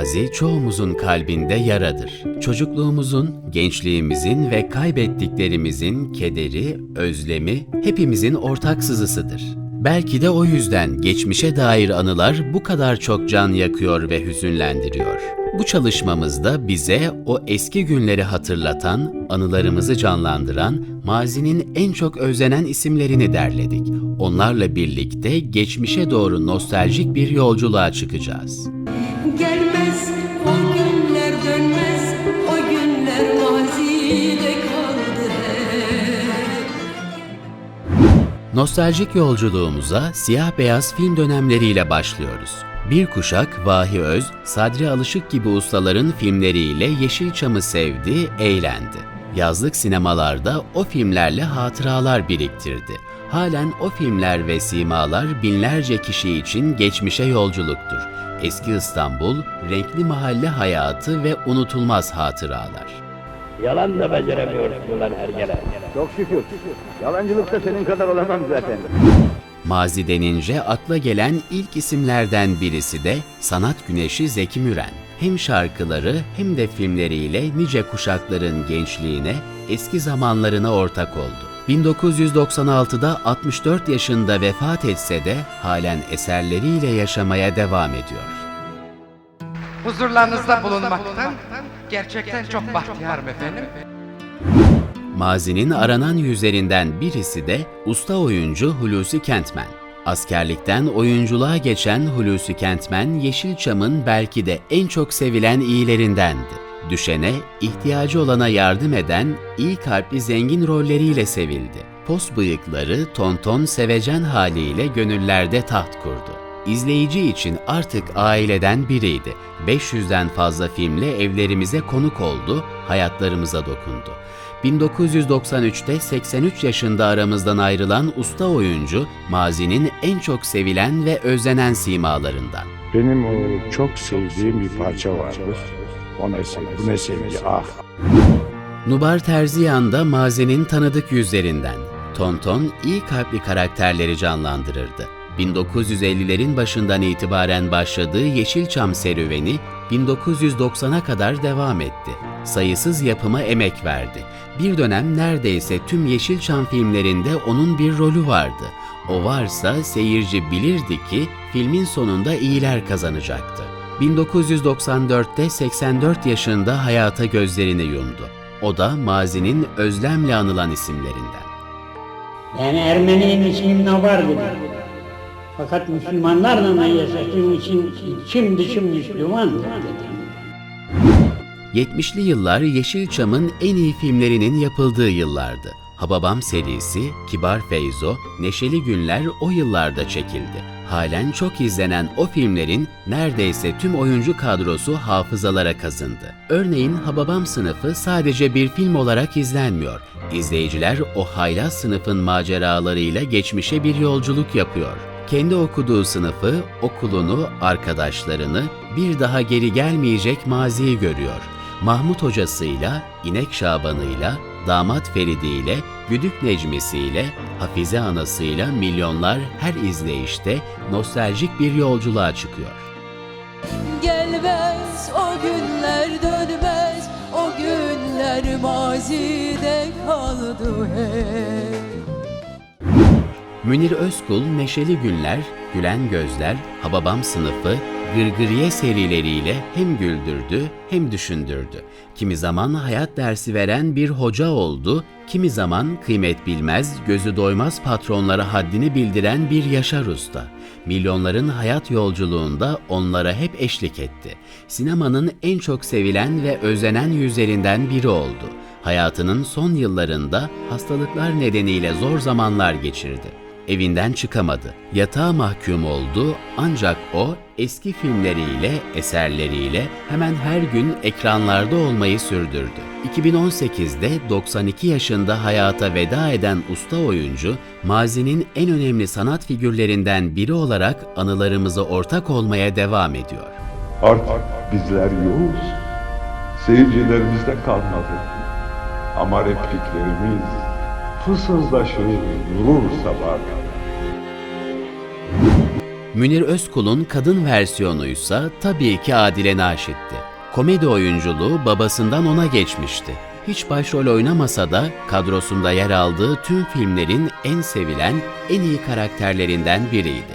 Mazi çoğumuzun kalbinde yaradır. Çocukluğumuzun, gençliğimizin ve kaybettiklerimizin kederi, özlemi hepimizin ortak sızısıdır. Belki de o yüzden geçmişe dair anılar bu kadar çok can yakıyor ve hüzünlendiriyor. Bu çalışmamızda bize o eski günleri hatırlatan, anılarımızı canlandıran, mazinin en çok özlenen isimlerini derledik. Onlarla birlikte geçmişe doğru nostaljik bir yolculuğa çıkacağız. Nostaljik yolculuğumuza siyah beyaz film dönemleriyle başlıyoruz. Bir kuşak Vahi Öz, Sadri Alışık gibi ustaların filmleriyle Yeşilçam'ı sevdi, eğlendi. Yazlık sinemalarda o filmlerle hatıralar biriktirdi. Halen o filmler ve simalar binlerce kişi için geçmişe yolculuktur. Eski İstanbul, renkli mahalle hayatı ve unutulmaz hatıralar. Yalan da beceremiyorsun ulan hergele. Çok şükür. Yalancılıkta senin kadar olamam zaten. Mazi denince akla gelen ilk isimlerden birisi de sanat güneşi Zeki Müren. Hem şarkıları hem de filmleriyle nice kuşakların gençliğine, eski zamanlarına ortak oldu. 1996'da 64 yaşında vefat etse de halen eserleriyle yaşamaya devam ediyor. Huzurlarınızda bulunmaktan gerçekten çok bahtiyarım efendim. Mazinin aranan yüzlerinden birisi de usta oyuncu Hulusi Kentmen. Askerlikten oyunculuğa geçen Hulusi Kentmen, Yeşilçam'ın belki de en çok sevilen iyilerindendi. Düşene, ihtiyacı olana yardım eden, iyi kalpli zengin rolleriyle sevildi. Pos bıyıkları, tonton sevecen haliyle gönüllerde taht kurdu. İzleyici için artık aileden biriydi. 500'den fazla filmle evlerimize konuk oldu, hayatlarımıza dokundu. 1993'te 83 yaşında aramızdan ayrılan usta oyuncu, mazinin en çok sevilen ve özlenen simalarından. Benim o çok sevdiğim bir parça vardır. O ne sevgi, bu ne sevgi ah. Nubar Terziyan da mazinin tanıdık yüzlerinden. Tonton iyi kalpli karakterleri canlandırırdı. 1950'lerin başından itibaren başladığı Yeşilçam serüveni 1990'a kadar devam etti. Sayısız yapıma emek verdi. Bir dönem neredeyse tüm Yeşilçam filmlerinde onun bir rolü vardı. O varsa seyirci bilirdi ki filmin sonunda iyiler kazanacaktı. 1994'te 84 yaşında hayata gözlerini yumdu. O da mazinin özlemle anılan isimlerinden. Ben Ermeniyim için nabardım. Fakat Müslümanlarla yaşadığım için içim dışım Müslüman dedim. 70'li yıllar Yeşilçam'ın en iyi filmlerinin yapıldığı yıllardı. Hababam serisi, Kibar Feyzo, Neşeli Günler o yıllarda çekildi. Halen çok izlenen o filmlerin neredeyse tüm oyuncu kadrosu hafızalara kazındı. Örneğin Hababam sınıfı sadece bir film olarak izlenmiyor. İzleyiciler o haylaz sınıfın maceralarıyla geçmişe bir yolculuk yapıyor. Kendi okuduğu sınıfı, okulunu, arkadaşlarını, bir daha geri gelmeyecek maziyi görüyor. Mahmut hocasıyla, İnek Şaban'ıyla, damat Feridi'yle, Güdük Necmisi'yle, Hafize anasıyla milyonlar her izleyişte nostaljik bir yolculuğa çıkıyor. Gelmez o günler dönmez o günler mazide kaldı hep. Münir Özkul, Neşeli Günler, Gülen Gözler, Hababam Sınıfı, Gırgıriye serileriyle hem güldürdü hem düşündürdü. Kimi zaman hayat dersi veren bir hoca oldu, kimi zaman kıymet bilmez, gözü doymaz patronlara haddini bildiren bir Yaşar Usta. Milyonların hayat yolculuğunda onlara hep eşlik etti. Sinemanın en çok sevilen ve özlenen yüzlerinden biri oldu. Hayatının son yıllarında hastalıklar nedeniyle zor zamanlar geçirdi. Evinden çıkamadı. Yatağa mahkum oldu ancak o eski filmleriyle, eserleriyle hemen her gün ekranlarda olmayı sürdürdü. 2018'de 92 yaşında hayata veda eden usta oyuncu, mazinin en önemli sanat figürlerinden biri olarak anılarımıza ortak olmaya devam ediyor. Artık bizler yoğuz. Seyircilerimiz de kalmadı. Ama repliklerimiz fısıldaşır durur sabah. Münir Özkul'un kadın versiyonuysa tabii ki Adile Naşit'ti. Komedi oyunculuğu babasından ona geçmişti. Hiç başrol oynamasa da kadrosunda yer aldığı tüm filmlerin en sevilen, en iyi karakterlerinden biriydi.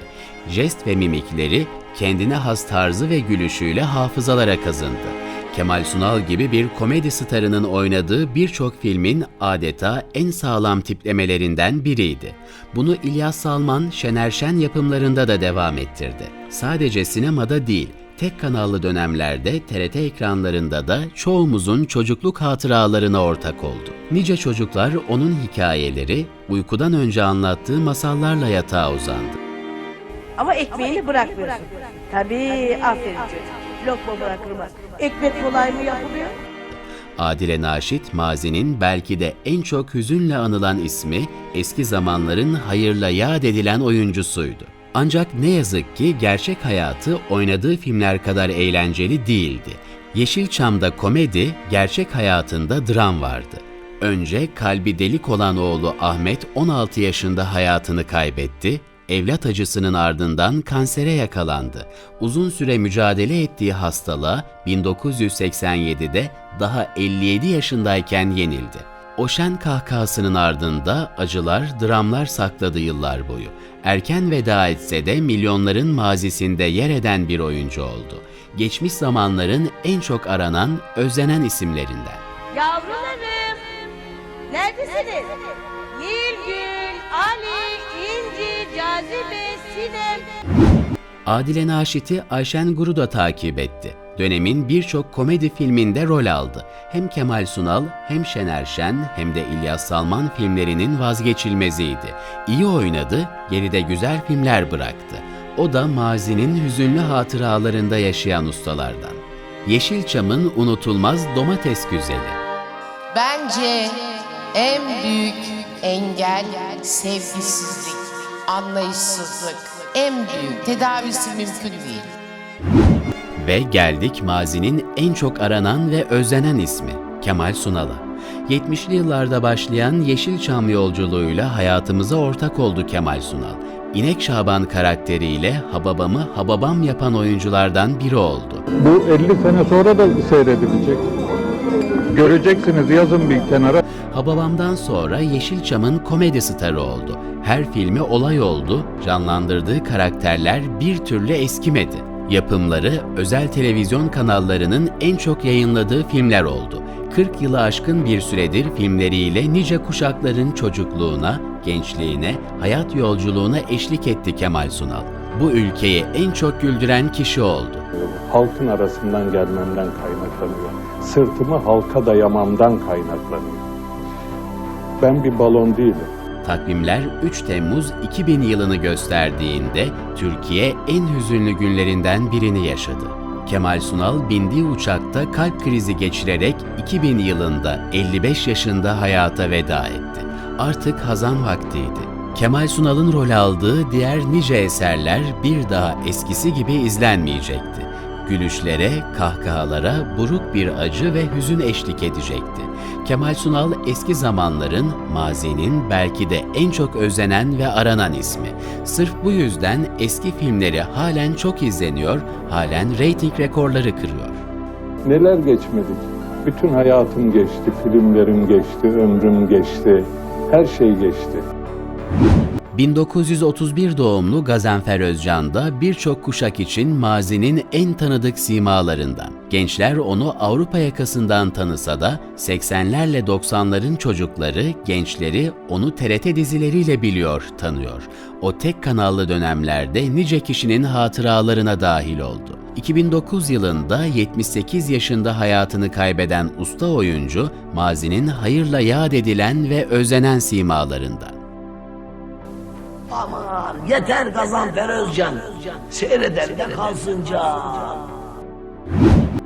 Jest ve mimikleri kendine has tarzı ve gülüşüyle hafızalara kazındı. Kemal Sunal gibi bir komedi starının oynadığı birçok filmin adeta en sağlam tiplemelerinden biriydi. Bunu İlyas Salman, Şener Şen yapımlarında da devam ettirdi. Sadece sinemada değil, tek kanallı dönemlerde TRT ekranlarında da çoğumuzun çocukluk hatıralarına ortak oldu. Nice çocuklar onun hikayeleri, uykudan önce anlattığı masallarla yatağa uzandı. Ama ekmeğini bırakmıyorsun. Tabii aferin çocuk. Lokma bırakılmaz. Ekmek kolay mı yapılıyor? Adile Naşit, mazinin belki de en çok hüzünle anılan ismi, eski zamanların hayırla yad edilen oyuncusuydu. Ancak ne yazık ki gerçek hayatı oynadığı filmler kadar eğlenceli değildi. Yeşilçam'da komedi, gerçek hayatında dram vardı. Önce kalbi delik olan oğlu Ahmet 16 yaşında hayatını kaybetti, evlat acısının ardından kansere yakalandı. Uzun süre mücadele ettiği hastalığa 1987'de daha 57 yaşındayken yenildi. O şen kahkahasının ardında acılar, dramlar sakladı yıllar boyu. Erken veda etse de milyonların mazisinde yer eden bir oyuncu oldu. Geçmiş zamanların en çok aranan, özlenen isimlerinden. Yavrularım. Neredesiniz? Nilgün, Sinem. Adile Naşit'i Ayşen Guru da takip etti. Dönemin birçok komedi filminde rol aldı. Hem Kemal Sunal, hem Şener Şen, hem de İlyas Salman filmlerinin vazgeçilmeziydi. İyi oynadı, geride güzel filmler bıraktı. O da mazinin hüzünlü hatıralarında yaşayan ustalardan. Yeşilçam'ın unutulmaz domates güzeli. Bence en büyük engel sevgisizlik, anlayışsızlık. En büyük tedavisi mümkün değil. Ve geldik mazinin en çok aranan ve özlenen ismi Kemal Sunal'a. 70'li yıllarda başlayan Yeşilçam yolculuğuyla hayatımıza ortak oldu Kemal Sunal. İnek Şaban karakteriyle Hababam'ı Hababam yapan oyunculardan biri oldu. Bu 50 sene sonra da seyredilecek. Göreceksiniz yazın bir kenara. Hababam'dan sonra Yeşilçam'ın komedi starı oldu. Her filmi olay oldu, canlandırdığı karakterler bir türlü eskimedi. Yapımları özel televizyon kanallarının en çok yayınladığı filmler oldu. 40 yılı aşkın bir süredir filmleriyle nice kuşakların çocukluğuna, gençliğine, hayat yolculuğuna eşlik etti Kemal Sunal. Bu ülkeyi en çok güldüren kişi oldu. Halkın arasından gelmemden kaynaklanıyor. Sırtımı halka dayamamdan kaynaklanıyor. Ben bir balon değilim. Takvimler 3 Temmuz 2000 yılını gösterdiğinde Türkiye en hüzünlü günlerinden birini yaşadı. Kemal Sunal bindiği uçakta kalp krizi geçirerek 2000 yılında 55 yaşında hayata veda etti. Artık hazan vaktiydi. Kemal Sunal'ın rol aldığı diğer nice eserler bir daha eskisi gibi izlenmeyecekti. Gülüşlere, kahkahalara buruk bir acı ve hüzün eşlik edecekti. Kemal Sunal eski zamanların, mazinin belki de en çok özlenen ve aranan ismi. Sırf bu yüzden eski filmleri halen çok izleniyor, halen reyting rekorları kırıyor. Neler geçmedik? Bütün hayatım geçti, filmlerim geçti, ömrüm geçti. Her şey geçti. 1931 doğumlu Gazanfer Özcan da birçok kuşak için mazinin en tanıdık simalarından. Gençler onu Avrupa yakasından tanısa da 80'lerle 90'ların çocukları, gençleri onu TRT dizileriyle biliyor, tanıyor. O tek kanallı dönemlerde nice kişinin hatıralarına dahil oldu. 2009 yılında 78 yaşında hayatını kaybeden usta oyuncu, mazinin hayırla yad edilen ve özlenen simalarından. Aman yeter Gazanfer Özcan. Seyreder de kalsın can.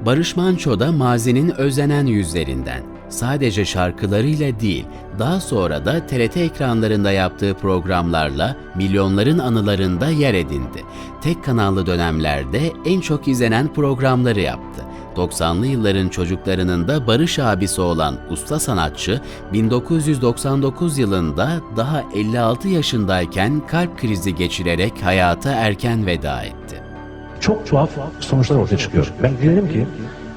Barış Manço da mazinin özlenen yüzlerinden. Sadece şarkılarıyla değil, daha sonra da TRT ekranlarında yaptığı programlarla milyonların anılarında yer edindi. Tek kanallı dönemlerde en çok izlenen programları yaptı. 90'lı yılların çocuklarının da barış abisi olan usta sanatçı 1999 yılında daha 56 yaşındayken kalp krizi geçirerek hayata erken veda etti. Çok tuhaf sonuçlar ortaya çıkıyor. Ben dilerim ki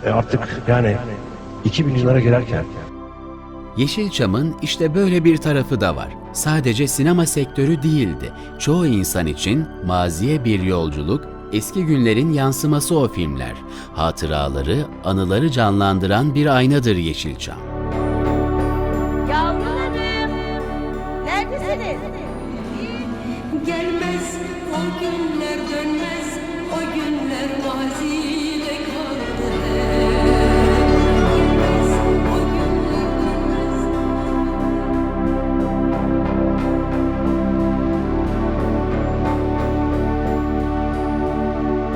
e, artık yani 2000 yıllara girerken Yeşilçam'ın işte böyle bir tarafı da var. Sadece sinema sektörü değildi. Çoğu insan için maziye bir yolculuk, eski günlerin yansıması o filmler. Hatıraları, anıları canlandıran bir aynadır Yeşilçam. Yavrularım, neredesiniz? Gelmez o günler dönmez, o günler mazide kaldı.